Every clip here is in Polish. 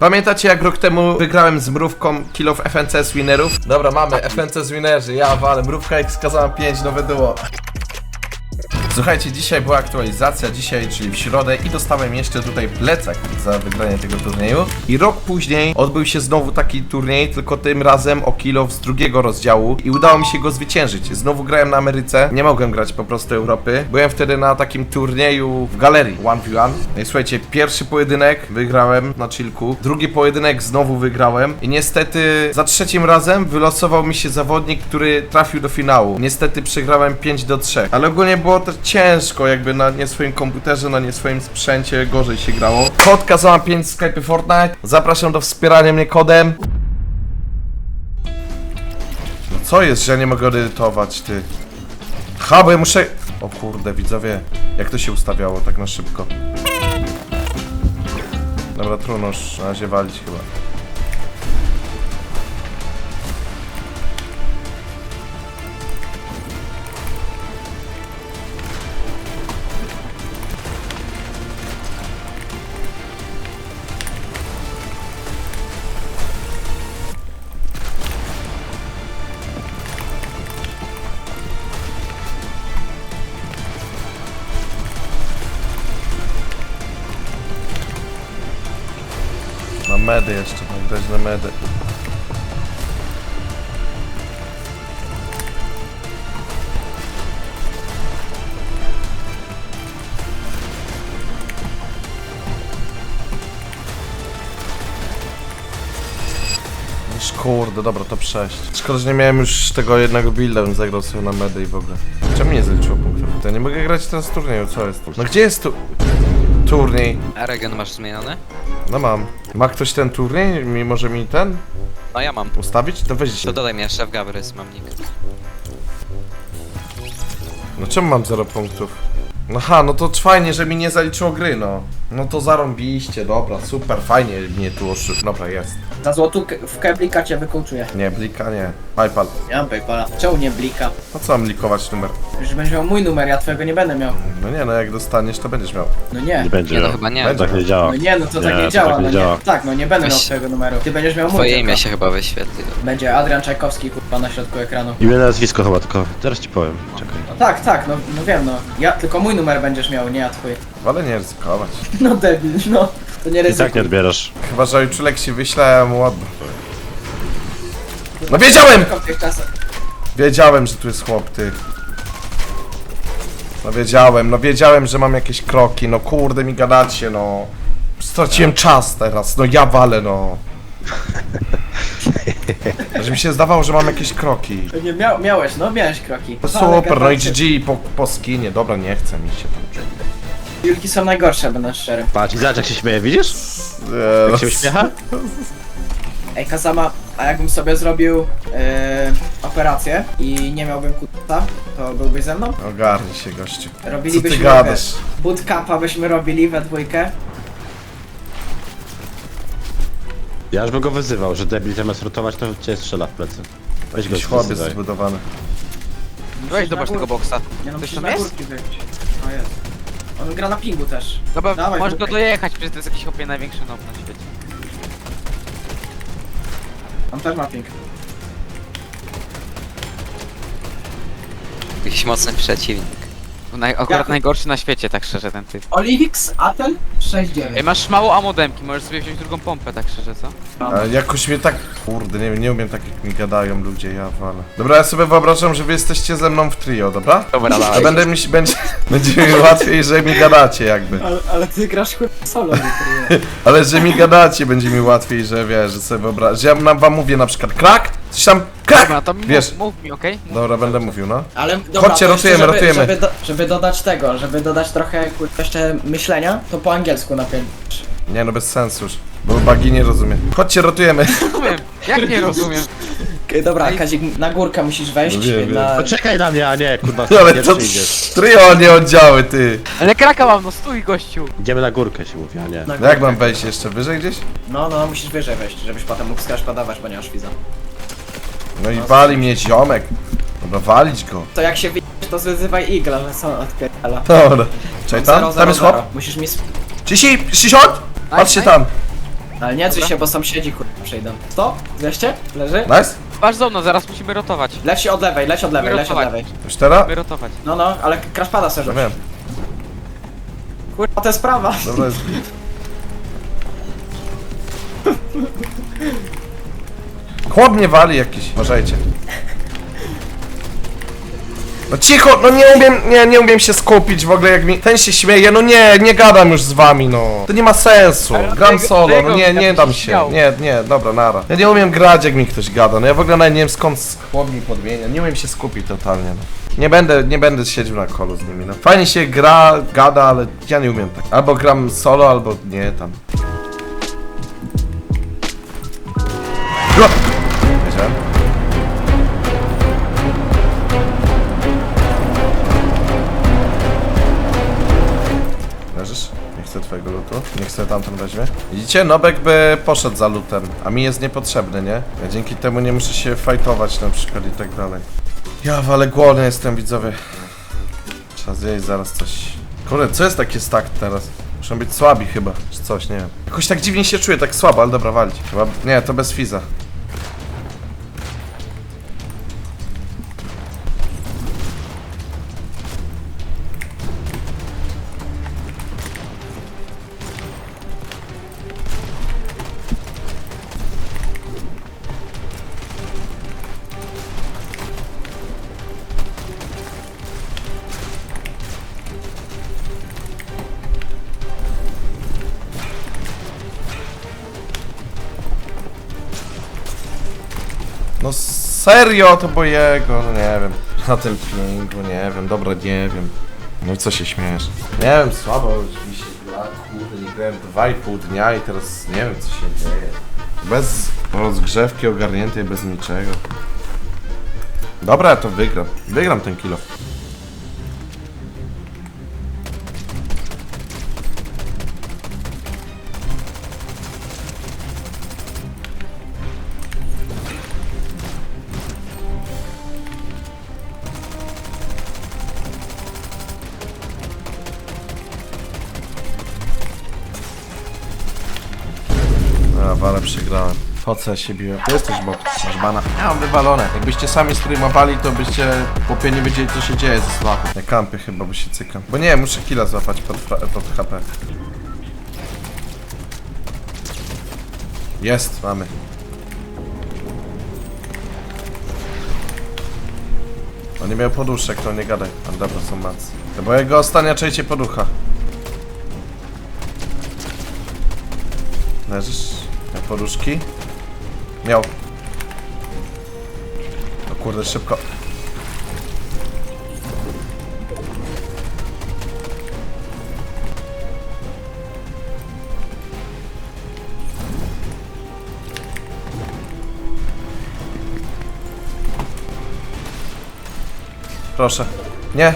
Pamiętacie jak rok temu wygrałem z mrówką Kill of FNC z winerów? Dobra, mamy FNC z winerzy, ja walę, mrówka jak skazałam 5, nowe duo. Słuchajcie, dzisiaj była aktualizacja, dzisiaj, czyli w środę i dostałem jeszcze tutaj plecak za wygranie tego turnieju. I rok później odbył się znowu taki turniej, tylko tym razem o kilo z drugiego rozdziału i udało mi się go zwyciężyć. Znowu grałem na Ameryce, nie mogłem grać po prostu Europy. Byłem wtedy na takim turnieju w galerii 1v1. No i słuchajcie, pierwszy pojedynek wygrałem na chillku, drugi pojedynek znowu wygrałem i niestety za trzecim razem wylosował mi się zawodnik, który trafił do finału. Niestety przegrałem 5 do 3, ale ogólnie było to ciężko, jakby na nie swoim komputerze, na nie swoim sprzęcie gorzej się grało. Kod kazałam 5 w Skype Fortnite. Zapraszam do wspierania mnie kodem. No co jest, że ja nie mogę edytować, ty? Ha, bo ja muszę... O kurde, widzowie, jak to się ustawiało tak na szybko? Dobra, trudno już na razie walić chyba. Medy jeszcze, grać na medy. Kurde, dobra, to przejść. Szkoda, że nie miałem już tego jednego builda, bym zagrał sobie na medy i w ogóle. Czemu nie zaliczyło punktów? Ja nie mogę grać teraz w turnieju, co jest? No gdzie jest tu... Turniej? A masz zmieniony? No mam. Ma ktoś ten turniej? Mi może mi ten No ja mam. ustawić? To weź się. To dodaj mi jeszcze w Gabrys, mam nick. No czemu mam 0 punktów? No ha, no to fajnie, że mi nie zaliczyło gry, no. No to zarąbiście, dobra, super, fajnie mnie tu oszu... Dobra, jest. Za złotówkę w Keblika cię wykołczuję. Nie, blika nie. Paypal. Ja mam Paypala. Czemu nie blika? Po co mam likować numer? Już będziesz miał mój numer, ja twojego nie będę miał. No nie, no jak dostaniesz, to będziesz miał. No nie. Nie będzie. Nie no chyba nie. Będzie. Tak nie działa. No nie, no to tak Nie, nie to działa. tak nie no działa. Nie. Tak, no nie będę miał Weź- twojego numeru. Ty będziesz miał mój Twoje tylko. imię się chyba wyświetli. Będzie Adrian Czajkowski, kurwa, na środku ekranu. Imię nazwisko chyba, tylko teraz ci powiem. Czekaj. Tak, tak, no, no wiem, no. Ja, tylko mój numer będziesz miał, nie ja twój. Wolę nie ryzykować. No debil, no. To nie I tak nie ryzykuj. odbierasz. Chyba, że ojczulek się wyśle, a mu. No wiedziałem! Tylko w tych czasach. Wiedziałem, że tu jest chłop, ty. No wiedziałem, no wiedziałem, że mam jakieś kroki, no kurde mi gadacie, no. Straciłem czas teraz, no ja walę, no. Że mi się zdawało, że mam jakieś kroki. To nie miał, miałeś, no miałeś kroki. Ale super, no i. GG po, po skinie, dobra, nie chce mi się tam. Julki są najgorsze, będę szczery. Patrz, i zobacz jak się śmieje, widzisz? Eee, Jak się uśmiecha? Ej, Kazama, a jakbym sobie zrobił e, operację i nie miałbym kuta, to byłbyś ze mną? Ogarnij się, gościu. Co Robilibyśmy ty gadasz? wiesz, bootcampa byśmy robili we dwójkę. Ja już bym go wyzywał, że debil zamiast rotować, to cię strzela w plecy. Weź go Jakiś chłop jest zbudowany. Weź zobacz tego boksa. Nie no, Ktoś musisz tam na jest? górki wyjść. O jest. On gra na pingu też. Dobra, Dawaj, możesz go dojechać, przecież to jest jakiś chłopie największy nob na świecie. On też ma ping. Jakiś mocny przeciwnik. Naj, akurat Jak? najgorszy na świecie, tak szczerze, ten typ. Olivix, Atel, 6-9. Ej, masz mało amodemki, możesz sobie wziąć drugą pompę, tak szczerze, co? Ale jakoś mnie tak... Kurde, nie, nie umiem tak jak mi gadają ludzie, ja walę. Dobra, ja sobie wyobrażam, że wy jesteście ze mną w trio, dobra? Dobra, A dawaj. będę mi, się- będzie, będzie mi łatwiej, że mi gadacie jakby. Ale, ale ty grasz chyba solo, nie Ale że mi gadacie, będzie mi łatwiej, że wiesz, że sobie wyobrażam. Że ja nam wam mówię na przykład krak, coś tam krak! Dobra, to mi Wiesz. mów, mów mi, okej? Dobra, będę mówił, no. Ale dobra, Chodźcie, to jeszcze, rotujemy, żeby, rotujemy. Żeby, do, żeby dodać tego, żeby dodać trochę kurwa, jeszcze myślenia, to po angielsku napięć. Nie no, bez sensu już. Bo bagi nie rozumie. Chodźcie, rotujemy. Rozumiem, jak nie rozumiem? Dobra, Kazik, na górkę musisz wejść. No wiem, na... Poczekaj na mnie, a nie, kurwa, Ale pierwszy to idziesz. trio, nie oddziały, ty. Ale kraka mam, no stój gościu! Idziemy na górkę się mówi, a nie. na No górkę. jak mam wejść jeszcze? Wyżej gdzieś? No, no, musisz wyżej wejść, żebyś potem mógł skraszpadować, bo nie masz wiza. No i wali mnie ziomek. Dobra, walić go. To jak się widzisz, to wyzywaj igla, że są odpierdala. Dobra. Czekaj, tam? Zero, Tam jest chłop. Musisz mi... sp- 30, 60! Patrzcie nice. tam. Ale nie drzyj się, bo sąsiedzi kurwa przejdą. 100? 200? Leży? Nice? Masz mną, zaraz musimy rotować. Leci od lewej, leci od lewej, leci od Wyrotować. lewej. Już teraz? Musimy rotować. No, no, ale crashpada sobie No rzuć. wiem. Kurwa, to jest sprawa. Dobra jest. Chłop mnie wali jakiś, uważajcie. No cicho, no nie umiem, nie, nie umiem się skupić w ogóle jak mi, ten się śmieje, no nie, nie gadam już z wami, no. To nie ma sensu, Ale gram tego- solo, no tego nie, nie tak dam się się, śmiał. nie, nie, dobra, nara. Ja nie umiem grać jak mi ktoś gada, no ja w ogóle nawet nie wiem skąd chłop mi podmienia, nie umiem się skupić totalnie, no. Nie będę, nie będę siedział na kolu z nimi, no. Fajnie się gra, gada, ale ja nie umiem tak. Albo gram solo, albo nie tam. Twojego lutu. Nie chcę tamten weźmie. Widzicie? Nobek by poszedł za lutem, a mi jest niepotrzebny, nie? Ja dzięki temu nie muszę się fajtować na przykład i tak dalej. Ja, ale głodny jestem, widzowie. Trzeba zjeść zaraz coś. Kurde, co jest takie stack teraz? Muszą być słabi chyba, czy coś, nie wiem. Jakoś tak dziwnie się czuję, tak słabo, ale dobra, walić. Chyba, nie, to bez fiza. No serio, to bo jego, no nie wiem. Na tym pingu, nie wiem, dobra, nie wiem. No i co się śmiesz? Nie wiem, słabo oczywiście gra, kurde, nie grałem 2,5 dnia i teraz nie wiem co się dzieje. Bez rozgrzewki ogarniętej, bez niczego. Dobra, to wygram. Wygram ten kilo. A, wale przegrałem. Po co się biłem? Ty jesteś bot, masz bana. Ja mam wywalone. Jakbyście sami streamowali, to byście chłopie nie wiedzieli co się dzieje ze sławą. Ja kampię chyba, bo się cykam. Bo nie, muszę killa złapać pod, pod HP. Jest, mamy. On nie miał poduszek, to nie gadaj. Ale dobra, są macy. To była jego ostatnia część poducha. Leżysz? Miał poduszki? Miał. O kurde, szybko. Proszę. Nie.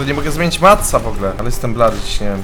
Kurde, nie mogę zmienić matca w ogóle, ale jestem blady nie wiem.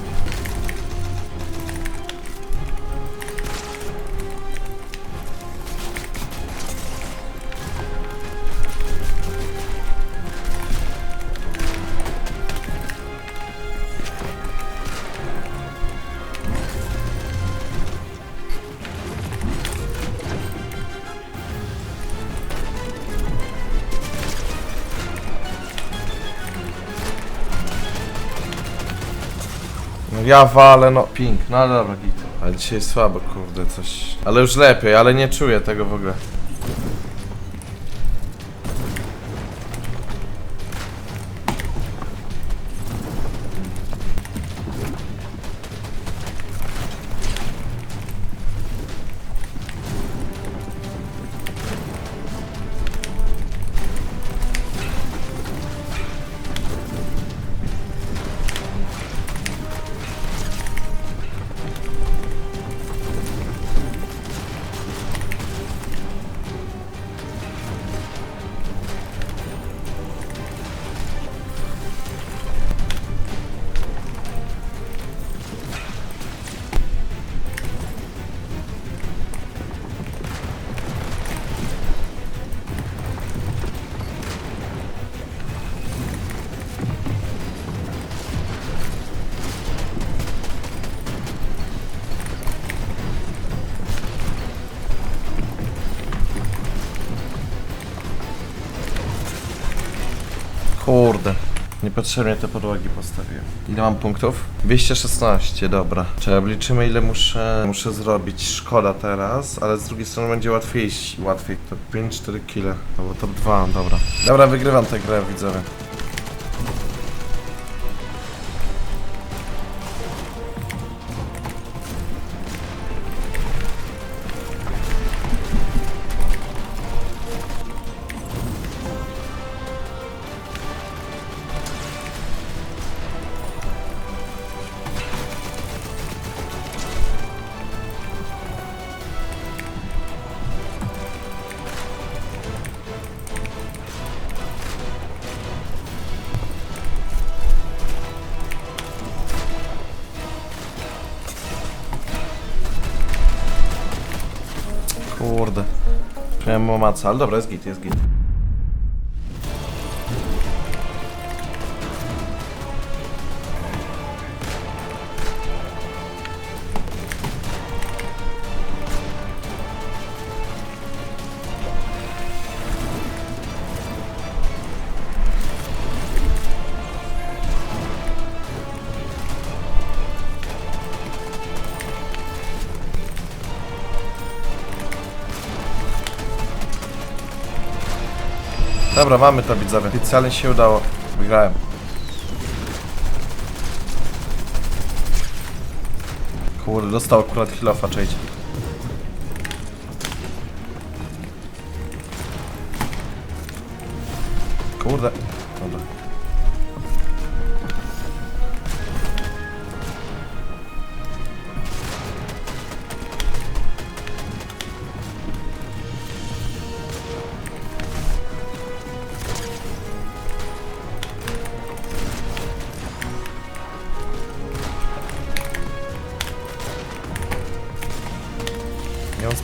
Ja walę, no ping, no dobra, git. Ale dzisiaj słabo, kurde, coś. Ale już lepiej, ale nie czuję tego w ogóle. Niepotrzebnie te podłogi postawiłem. Ile mam punktów? 216, dobra. Czy obliczymy ile muszę, muszę zrobić. Szkoda teraz, ale z drugiej strony będzie łatwiej. Łatwiej. To 5-4 kile. Albo top 2, dobra. Dobra, wygrywam tę grę, widzowie. Miałem omaca, ale dobra, jest git, jest git. Dobra, mamy to widzowie. Oficjalnie się udało. Wygrałem. Kurde, dostał akurat chwilofa, cześć. Kurde.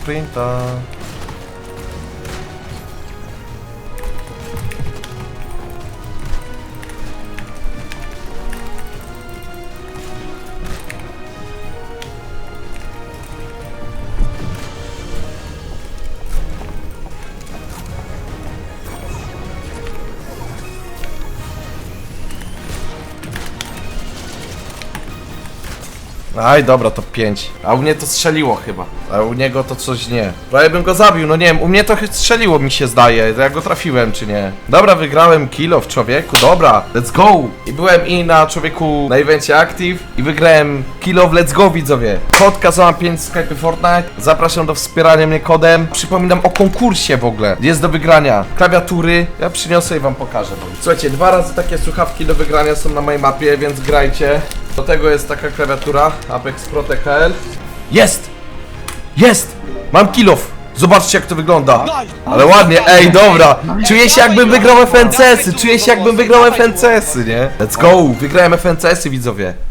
Miał sprinta. Aj, dobra, to 5. A u mnie to strzeliło chyba. A u niego to coś nie. Prawie bym go zabił, no nie wiem, u mnie trochę strzeliło mi się zdaje, ja go trafiłem czy nie. Dobra, wygrałem kilo w człowieku, dobra, let's go! I byłem i na człowieku na evencie Active i wygrałem kilo w Let's Go widzowie. Kod Kazama 5 z Skype Fortnite, zapraszam do wspierania mnie kodem. Przypominam o konkursie w ogóle, jest do wygrania klawiatury, ja przyniosę i wam pokażę. Słuchajcie, dwa razy takie słuchawki do wygrania są na mojej mapie, więc grajcie. Do tego jest taka klawiatura Apex Pro TKL. Jest! Jest! Mam kilof! Zobaczcie jak to wygląda. Ale ładnie, ej dobra. Czuję się jakbym wygrał FNCS-y, czuję się jakbym wygrał FNCS-y, nie? Let's go, wygrałem FNCS-y widzowie.